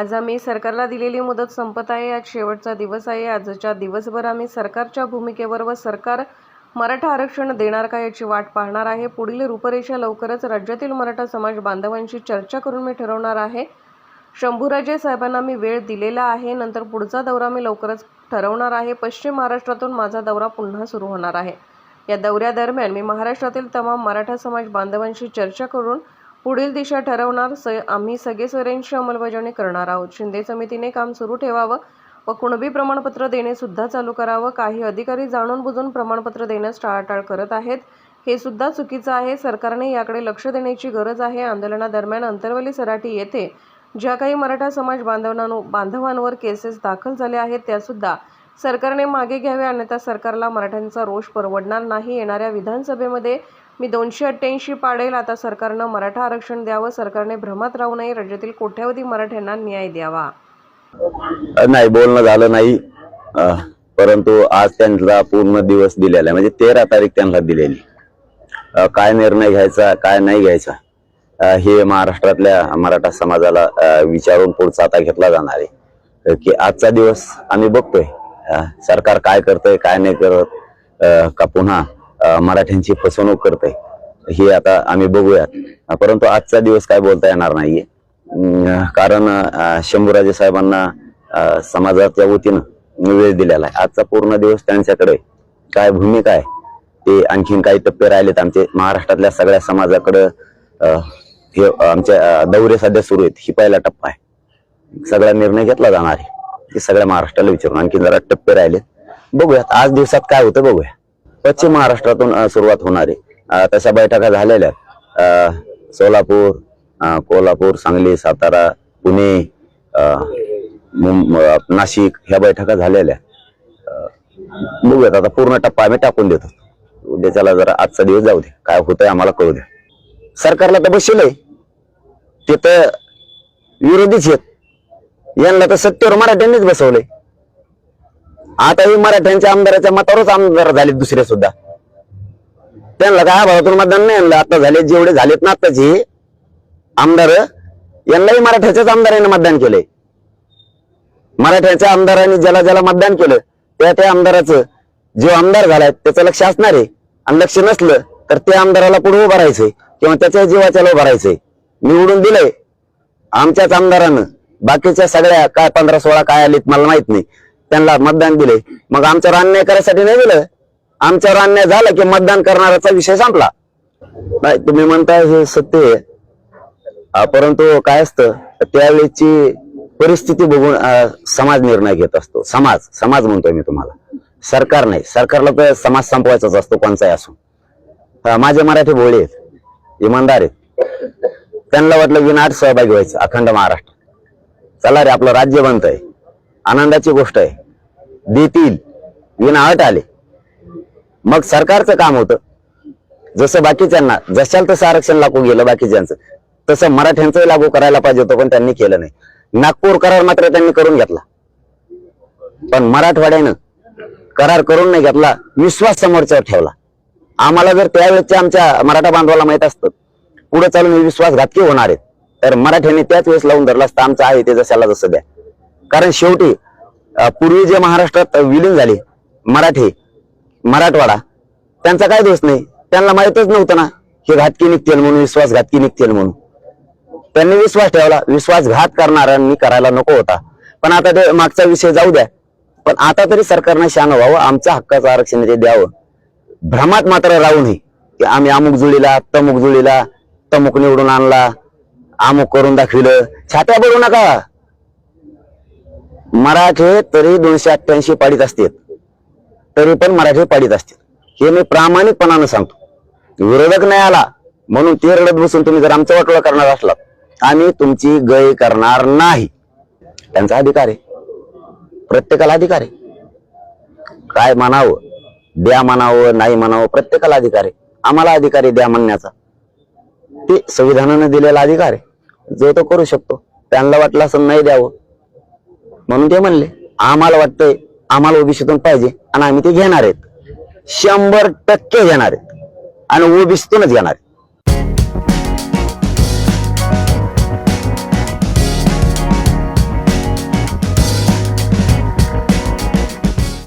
आज आम्ही सरकारला दिलेली मुदत संपत आहे. आज शेवटचा दिवस आहे. आजच्या दिवसभर आम्ही सरकारच्या भूमिकेवर व सरकार मराठा आरक्षण देणार का याची वाट पाहणार आहे. पुढील रूपरेषा लवकरच राज्यातील मराठा समाज बांधवांशी चर्चा करून मी ठरवणार आहे. शंभूराजे साहेबांना मी वेळ दिलेला आहे. नंतर पुढचा दौरा मी लवकरच ठरवणार आहे. पश्चिम महाराष्ट्रातून माझा दौरा पुन्हा सुरू होणार आहे. या दौऱ्यादरम्यान मी महाराष्ट्रातील तमाम मराठा समाज बांधवांशी चर्चा करून पुढील दिशा ठरवणार स आम्ही सगळे सोयऱ्यांची अंमलबजावणी करणार आहोत. शिंदे समितीने काम सुरू ठेवावं व कुणबी प्रमाणपत्र देणे सुद्धा चालू करावं. काही अधिकारी जाणून बुजून प्रमाणपत्र देण्यास टाळाटाळ करत आहेत. हे सुद्धा चुकीचं आहे. सरकारने याकडे लक्ष देण्याची गरज आहे. आंदोलनादरम्यान अंतरवली सराटी येथे ज्या काही मराठा समाज बांधवांनो बांधवांवर केसेस दाखल झाल्या आहेत त्यासुद्धा सरकारने मागे घ्यावे अन्यथा सरकारला मराठ्यांचा रोष परवडणार नाही. येणाऱ्या विधानसभेमध्ये मी दोनशे अठ्ठ्याऐंशी पाडेल. आता सरकारनं मराठा आरक्षण द्यावं सरकारने भ्रमात राहू नये राज्यातील कोट्यावधी मराठ्यांना न्याय द्यावा. नाही बोलणं झालं नाही. परंतु आज त्यांना पूर्ण दिवस दिलेला आहे. म्हणजे तेरा तारीख त्यांना दिलेली. काय निर्णय घ्यायचा काय नाही घ्यायचा हे महाराष्ट्रातल्या मराठा समाजाला विचारून पुढचा आता घेतला जाणार आहे. की आजचा दिवस आम्ही बघतोय. सरकार काय करतंय काय नाही करत का पुन्हा मराठ्यांची फसवणूक करतंय. हे आता आम्ही बघूयात. परंतु आजचा दिवस काय बोलता येणार नाहीये. कारण शंभूराजे साहेबांना समाजाच्या वतीनं वेळ दिलेला आहे. आजचा पूर्ण दिवस त्यांच्याकडे काय भूमिका आहे? ते आणखीन काही टप्पे राहिलेत. आमचे महाराष्ट्रातल्या सगळ्या समाजाकडं हे आमच्या दौरे सध्या सुरू आहेत. ही पहिला टप्पा आहे. सगळा निर्णय घेतला जाणार आहे. ते सगळ्या महाराष्ट्राला विचारून आणखीन जरा टप्पे राहिलेत. बघूयात. आज दिवसात काय होतं बघूया. पश्चिम महाराष्ट्रातून सुरुवात होणार. आहे तशा बैठका झालेल्या सोलापूर कोल्हापूर सांगली सातारा पुणे नाशिक ह्या बैठका झालेल्या बघूयात आता पूर्ण टप्पा आम्ही टाकून देतो. उद्याच्याला जरा आजचा दिवस जाऊ दे. काय होतंय आम्हाला कळू द्या सरकारला तर बसलंय ते तर विरोधीच आहेत. यांना तर सत्तेवर मराठ्यांनीच बसवलंय. आता हे मराठ्यांच्या आमदाराच्या मतावरच आमदार झाले दुसरे सुद्धा. त्यांना काय भावातून मतदान नाही आणलं. आता झाले जेवढे झालेत ना आताचे आमदार यांनाही मराठ्याच्याच आमदारांनी मतदान केलंय. मराठ्याच्या आमदारांनी ज्याला ज्याला मतदान केलं त्या त्या आमदाराचं जो आमदार झालाय त्याचं लक्ष असणार आहे. आणि लक्ष नसलं तर त्या आमदाराला पुढे उभं राहायचंय किंवा त्याच्या जीवाच्याला उभं राहायचंय. निवडून दिलंय. आमच्याच आमदारानं बाकीच्या सगळ्या काय पंधरा सोळा काय आलीत मला माहीत नाही. त्यांना मतदान दिले. मग आमच्यावर अन्याय करायसाठी नाही दिलं. आमच्यावर अन्याय झाला की मतदान करणाऱ्याचा विषय संपला. नाही तुम्ही म्हणताय हे सत्य आहे. परंतु काय असतं त्यावेळेची परिस्थिती बघून समाज निर्णय घेत असतो. समाज समाज म्हणतोय मी तुम्हाला. सरकार नाही. सरकारला तर समाज संपवायचाच असतो कोणचाही असो. माझे मराठी भोळे आहेत. इमानदार आहेत. त्यांना वाटलं विनाट सहभागी व्हायचं अखंड महाराष्ट्र. चला रे आपलं राज्य बनतंय. आनंदाची गोष्ट आहे. देतील. विनाअट आले. मग सरकारचं काम होतं. जसं बाकीच्यांना जशाल तसं आरक्षण लागू गेलं बाकीच्यांचं. तसं मराठ्यांचंही लागू करायला पाहिजे होतं पण त्यांनी केलं नाही. नागपूर करार मात्र त्यांनी करून घेतला. पण मराठवाड्यानं करार करून नाही घेतला विश्वास समोरच्यावर ठेवला. आम्हाला जर त्यावेळेसच्या आमच्या मराठा बांधवाला माहीत असतं पुढे चालून विश्वासघातकी होणार आहेत. तर मराठ्यांनी त्याच वेळेस लावून धरला असता आमचं आहे ते जशाला जसं द्या. कारण शेवटी पूर्वी जे महाराष्ट्रात विलीन झाले मराठी मराठवाडा त्यांचा काय दोष नाही. त्यांना माहितच नव्हतं ना हे घातकी निघतील म्हणून विश्वासघातकी निघतील म्हणून. त्यांनी विश्वास ठेवला विश्वासघात करणाऱ्यांनी करायला नको होता. पण आता ते मागचा विषय जाऊ द्या. पण आता तरी सरकारने शान व्हावं आमच्या हक्काचं आरक्षण ते द्यावं. भ्रमात मात्र राहू नये की आम्ही अमुक जुळीला तमुक जुळीला तमुक निवडून आणला अमुक करून दाखविलं. छात्या बोलू नका. मराठे तरी दोनशे अठ्ठ्याऐंशी पाडीत असतील. तरी पण मराठी पाडीत असतील. हे मी प्रामाणिकपणानं सांगतो. विरोधक नाही आला म्हणून ते रडत बसून तुम्ही जर आमचं वाटोळा करणार असलात आम्ही तुमची गय करणार नाही. त्यांचा अधिकार आहे. प्रत्येकाला अधिकार आहे. काय म्हणावं द्या म्हणावं नाही म्हणावं प्रत्येकाला अधिकार आहे. आम्हाला अधिकार आहे द्या म्हणण्याचा. ते संविधानानं दिलेला अधिकार आहे. जो तो करू शकतो. त्यांना वाटलं असं नाही द्यावं. म्हणून ते म्हणले आम्हाला वाटतंय आम्हाला ओबीसीतून पाहिजे आणि आम्ही ते घेणार आहेत. शंभर टक्के घेणार आहेत आणि ओबीसीतूनच घेणार आहेत.